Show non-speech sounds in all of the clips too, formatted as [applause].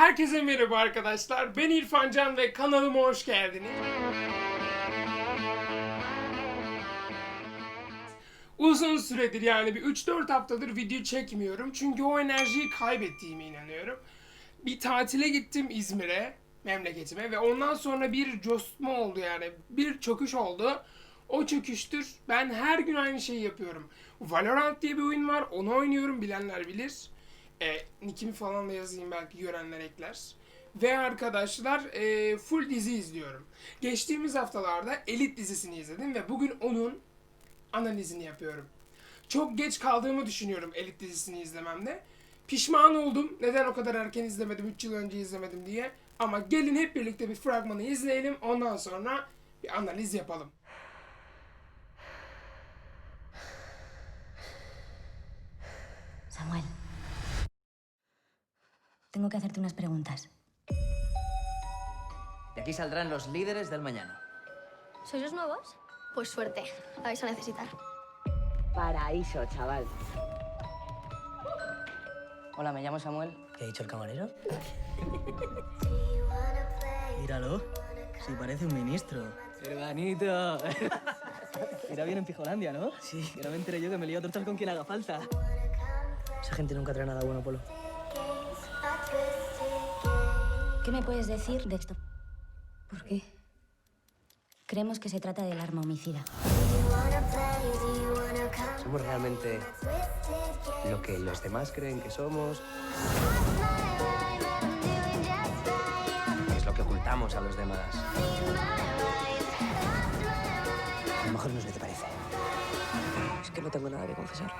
Herkese merhaba arkadaşlar. Ben İrfan Can ve kanalıma hoş geldiniz. Uzun süredir yani bir 3-4 haftadır video çekmiyorum. Çünkü o enerjiyi kaybettiğime inanıyorum. Bir tatile gittim İzmir'e, memleketime ve ondan sonra bir coşma oldu yani. Bir çöküş oldu. O çöküştür. Ben her gün aynı şeyi yapıyorum. Valorant diye bir oyun var. Onu oynuyorum. Bilenler bilir. E, nickimi falan da yazayım belki görenler ekler. Ve arkadaşlar e, full dizi izliyorum. Geçtiğimiz haftalarda Elit dizisini izledim ve bugün onun analizini yapıyorum. Çok geç kaldığımı düşünüyorum Elit dizisini izlememde. Pişman oldum. Neden o kadar erken izlemedim, 3 yıl önce izlemedim diye. Ama gelin hep birlikte bir fragmanı izleyelim. Ondan sonra bir analiz yapalım. Samuel, tengo que hacerte unas preguntas. De aquí saldrán los líderes del mañana. ¿Sois los nuevos? Pues suerte, la vais a necesitar. Paraíso, chaval. Hola, me llamo Samuel. ¿Qué ha dicho el camarero? [laughs] Míralo. Sí, parece un ministro. Hermanito. [laughs] Irá bien en Pijolandia, ¿no? Sí. Que no me enteré yo que me lío a tortas con quien haga falta. Esa gente nunca trae nada bueno, Polo. ¿Qué me puedes decir de esto? ¿Por qué? Creemos que se trata del arma homicida. ¿Somos realmente lo que los demás creen que somos? ¿Qué es lo que ocultamos a los demás? A lo mejor no es lo que te parece. Es que no tengo nada que confesar.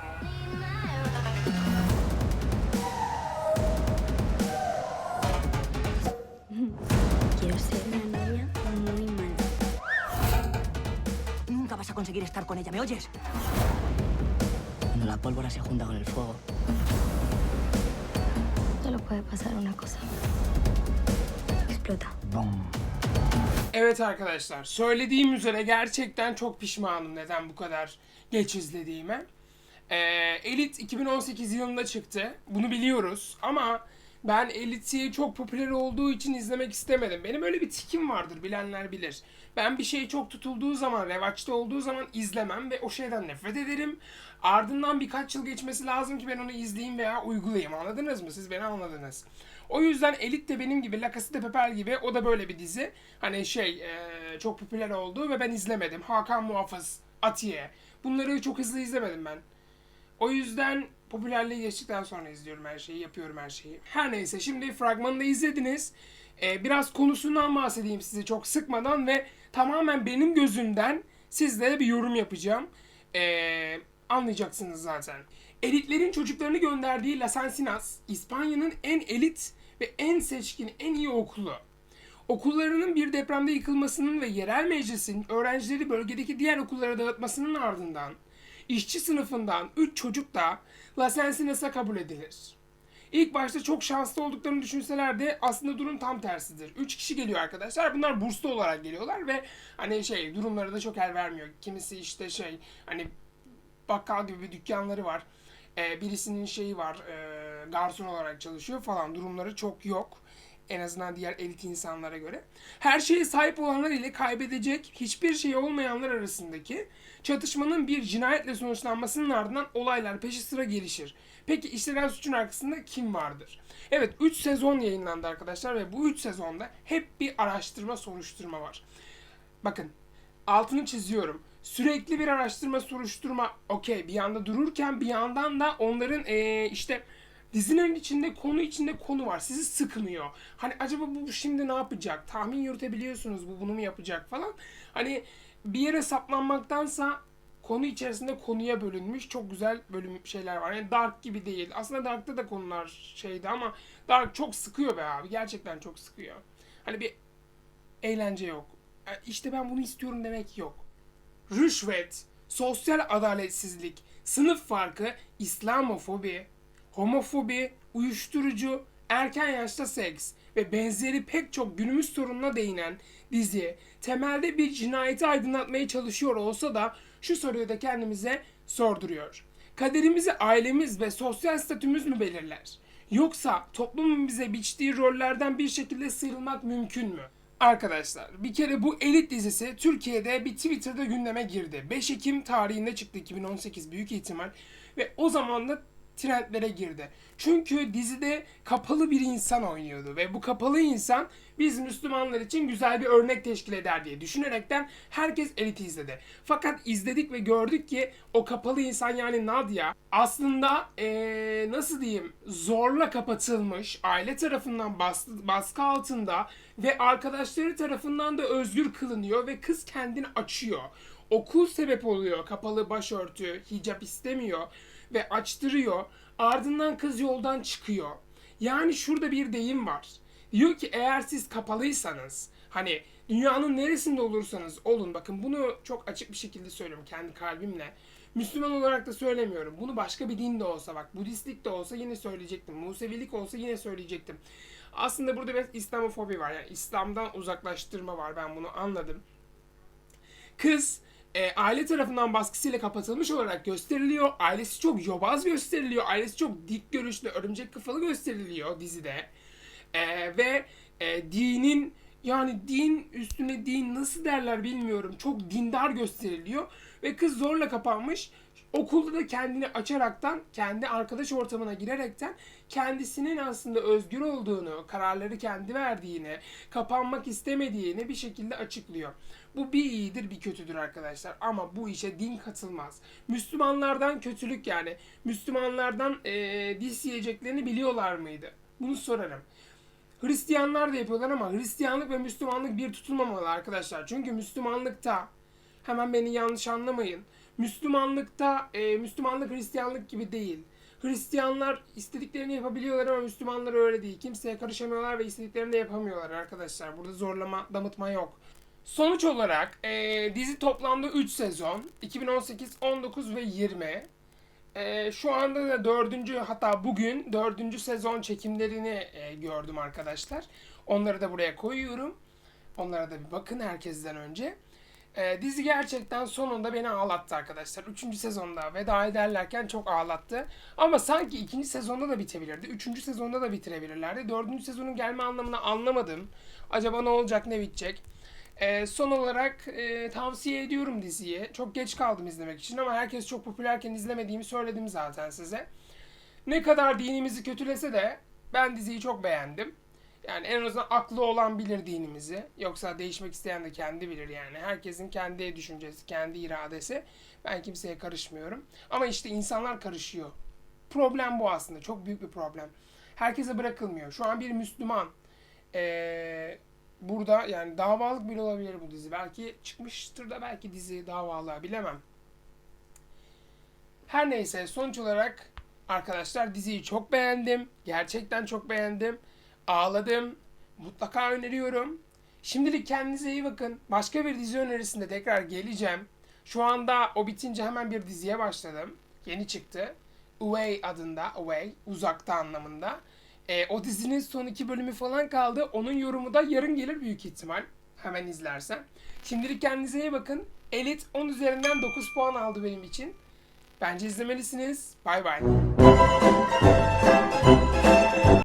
Ser una novia muy mala. Nunca vas a conseguir estar con ella, ¿me oyes? Cuando la pólvora se junta con el fuego, Solo puede pasar una cosa. Explota. ¡bum! Evet arkadaşlar, söylediğim üzere gerçekten çok pişmanım neden bu kadar geç izlediğime. Ee, Elite 2018 yılında çıktı. Bunu biliyoruz ama ben Elite'i çok popüler olduğu için izlemek istemedim. Benim öyle bir tikim vardır bilenler bilir. Ben bir şey çok tutulduğu zaman, revaçta olduğu zaman izlemem ve o şeyden nefret ederim. Ardından birkaç yıl geçmesi lazım ki ben onu izleyeyim veya uygulayayım. Anladınız mı? Siz beni anladınız. O yüzden Elite de benim gibi, La Casa de Papel gibi o da böyle bir dizi. Hani şey eee, çok popüler oldu ve ben izlemedim. Hakan Muhafız, Atiye. Bunları çok hızlı izlemedim ben. O yüzden popülerliği geçtikten sonra izliyorum her şeyi, yapıyorum her şeyi. Her neyse şimdi fragmanı da izlediniz. Ee, biraz konusundan bahsedeyim size çok sıkmadan ve tamamen benim gözümden sizlere bir yorum yapacağım. Ee, anlayacaksınız zaten. Elitlerin çocuklarını gönderdiği Las Encinas, İspanya'nın en elit ve en seçkin, en iyi okulu. Okullarının bir depremde yıkılmasının ve yerel meclisin öğrencileri bölgedeki diğer okullara dağıtmasının ardından işçi sınıfından 3 çocuk da Las Encinas'a kabul edilir. İlk başta çok şanslı olduklarını düşünseler de aslında durum tam tersidir. 3 kişi geliyor arkadaşlar. Bunlar burslu olarak geliyorlar ve hani şey durumları da çok el vermiyor. Kimisi işte şey hani bakkal gibi bir dükkanları var. Ee, birisinin şeyi var, e, garson olarak çalışıyor falan. Durumları çok yok. En azından diğer elit insanlara göre. Her şeye sahip olanlar ile kaybedecek hiçbir şey olmayanlar arasındaki çatışmanın bir cinayetle sonuçlanmasının ardından olaylar peşi sıra gelişir. Peki işlenen suçun arkasında kim vardır? Evet 3 sezon yayınlandı arkadaşlar ve bu 3 sezonda hep bir araştırma soruşturma var. Bakın altını çiziyorum. Sürekli bir araştırma soruşturma okey bir yanda dururken bir yandan da onların eee, işte dizinin içinde konu içinde konu var. Sizi sıkmıyor. Hani acaba bu şimdi ne yapacak? Tahmin yürütebiliyorsunuz bu bunu mu yapacak falan. Hani bir yere saplanmaktansa konu içerisinde konuya bölünmüş çok güzel bölüm şeyler var. Yani Dark gibi değil. Aslında Dark'ta da konular şeydi ama Dark çok sıkıyor be abi. Gerçekten çok sıkıyor. Hani bir eğlence yok. E, İşte ben bunu istiyorum demek yok. Rüşvet, sosyal adaletsizlik, sınıf farkı, İslamofobi, homofobi, uyuşturucu, erken yaşta seks ve benzeri pek çok günümüz sorununa değinen dizi temelde bir cinayeti aydınlatmaya çalışıyor olsa da şu soruyu da kendimize sorduruyor. Kaderimizi ailemiz ve sosyal statümüz mü belirler? Yoksa toplumun bize biçtiği rollerden bir şekilde sıyrılmak mümkün mü? Arkadaşlar bir kere bu Elit dizisi Türkiye'de bir Twitter'da gündeme girdi. 5 Ekim tarihinde çıktı 2018 büyük ihtimal ve o zaman da trendlere girdi. Çünkü dizide kapalı bir insan oynuyordu ve bu kapalı insan biz Müslümanlar için güzel bir örnek teşkil eder diye düşünerekten herkes Elit'i izledi. Fakat izledik ve gördük ki o kapalı insan yani Nadia aslında ee, nasıl diyeyim zorla kapatılmış, aile tarafından baskı, baskı altında ve arkadaşları tarafından da özgür kılınıyor ve kız kendini açıyor. Okul sebep oluyor, kapalı başörtü, hicap istemiyor ve açtırıyor. Ardından kız yoldan çıkıyor. Yani şurada bir deyim var. Diyor ki eğer siz kapalıysanız hani dünyanın neresinde olursanız olun bakın bunu çok açık bir şekilde söylüyorum kendi kalbimle. Müslüman olarak da söylemiyorum. Bunu başka bir din de olsa bak Budistlik de olsa yine söyleyecektim. Musevilik olsa yine söyleyecektim. Aslında burada bir İslamofobi var. Yani İslam'dan uzaklaştırma var. Ben bunu anladım. Kız e, aile tarafından baskısıyla kapatılmış olarak gösteriliyor. Ailesi çok yobaz gösteriliyor. Ailesi çok dik görüşlü, örümcek kafalı gösteriliyor dizide. E, ve e, dinin yani din üstüne din nasıl derler bilmiyorum. Çok dindar gösteriliyor. Ve kız zorla kapanmış. Okulda da kendini açaraktan, kendi arkadaş ortamına girerekten kendisinin aslında özgür olduğunu, kararları kendi verdiğini, kapanmak istemediğini bir şekilde açıklıyor. Bu bir iyidir bir kötüdür arkadaşlar ama bu işe din katılmaz. Müslümanlardan kötülük yani Müslümanlardan eee dis yiyeceklerini biliyorlar mıydı? Bunu sorarım. Hristiyanlar da yapıyorlar ama Hristiyanlık ve Müslümanlık bir tutulmamalı arkadaşlar. Çünkü Müslümanlıkta hemen beni yanlış anlamayın. Müslümanlıkta e, Müslümanlık Hristiyanlık gibi değil. Hristiyanlar istediklerini yapabiliyorlar ama Müslümanlar öyle değil. Kimseye karışamıyorlar ve istediklerini de yapamıyorlar arkadaşlar. Burada zorlama, damıtma yok. Sonuç olarak e, dizi toplamda 3 sezon. 2018, 19 ve 20. E, şu anda da dördüncü hatta bugün dördüncü sezon çekimlerini e, gördüm arkadaşlar. Onları da buraya koyuyorum. Onlara da bir bakın herkesten önce. E, dizi gerçekten sonunda beni ağlattı arkadaşlar. Üçüncü sezonda veda ederlerken çok ağlattı. Ama sanki ikinci sezonda da bitebilirdi. Üçüncü sezonda da bitirebilirlerdi. Dördüncü sezonun gelme anlamını anlamadım. Acaba ne olacak ne bitecek? E, son olarak e, tavsiye ediyorum diziyi. Çok geç kaldım izlemek için ama herkes çok popülerken izlemediğimi söyledim zaten size. Ne kadar dinimizi kötülese de ben diziyi çok beğendim. Yani en azından aklı olan bilir dinimizi. Yoksa değişmek isteyen de kendi bilir yani. Herkesin kendi düşüncesi, kendi iradesi. Ben kimseye karışmıyorum. Ama işte insanlar karışıyor. Problem bu aslında. Çok büyük bir problem. Herkese bırakılmıyor. Şu an bir Müslüman ee, burada yani davalık bile olabilir bu dizi. Belki çıkmıştır da belki dizi davalığa bilemem. Her neyse sonuç olarak arkadaşlar diziyi çok beğendim. Gerçekten çok beğendim. Ağladım. Mutlaka öneriyorum. Şimdilik kendinize iyi bakın. Başka bir dizi önerisinde tekrar geleceğim. Şu anda o bitince hemen bir diziye başladım. Yeni çıktı. Away adında. Away. Uzakta anlamında. E, o dizinin son iki bölümü falan kaldı. Onun yorumu da yarın gelir büyük ihtimal. Hemen izlersen. Şimdilik kendinize iyi bakın. Elite 10 üzerinden 9 puan aldı benim için. Bence izlemelisiniz. Bay bay.